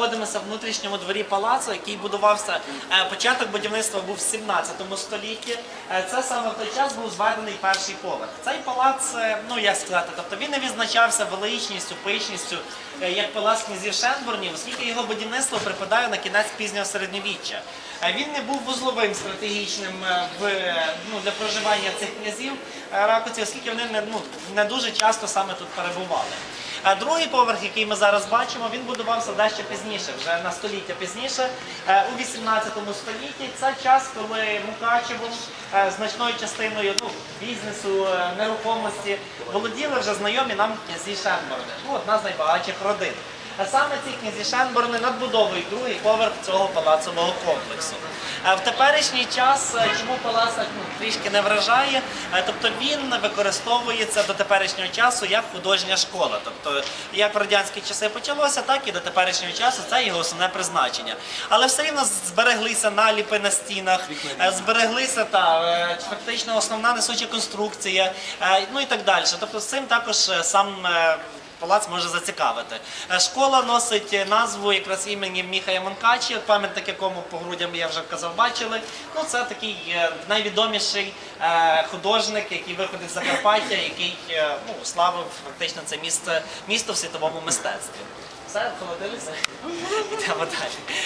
знаходимося в внутрішньому дворі палацу, який будувався. е, Початок будівництва був в 17 столітті. Е, Це саме в той час був зведений перший поверх. Цей палац, е, ну як сказати, тобто він не відзначався величністю, пишністю, як палац князів Шенбурнів, оскільки його будівництво припадає на кінець пізнього середньовіччя. Він не був вузловим стратегічним в, ну, для проживання цих князів Ракоці, оскільки вони не, ну, не дуже часто саме тут перебували. А другий поверх, який ми зараз бачимо, він будувався дещо пізніше, вже на століття пізніше, е, у 18 столітті. Це час, коли Мукачевом е, значною частиною ну, бізнесу, е, нерухомості володіли вже знайомі нам князі Шенборди. Ну, одна з найбагатших родин. А саме ці князі Шенборни надбудовують другий поверх цього палацового комплексу. Е, В теперішній час, е, чому палац ну, трішки не вражає, е, тобто він використовується до теперішнього часу як художня школа. Тобто, як в радянські часи почалося, так і до теперішнього часу це його основне призначення. Але все рівно збереглися наліпи на стінах, е, збереглися та е, фактично основна несуча конструкція, е, ну і так далі. Тобто з цим також е, сам. Палац може зацікавити. Е, Школа носить е, назву якраз імені Міхая Монкачі, пам'ятник якому по грудям я вже казав, бачили. Ну це такий е, найвідоміший художник, який виходить з Закарпаття, який ну, славив фактично це місце, місто в світовому мистецтві. Все, холодилися? Йдемо далі.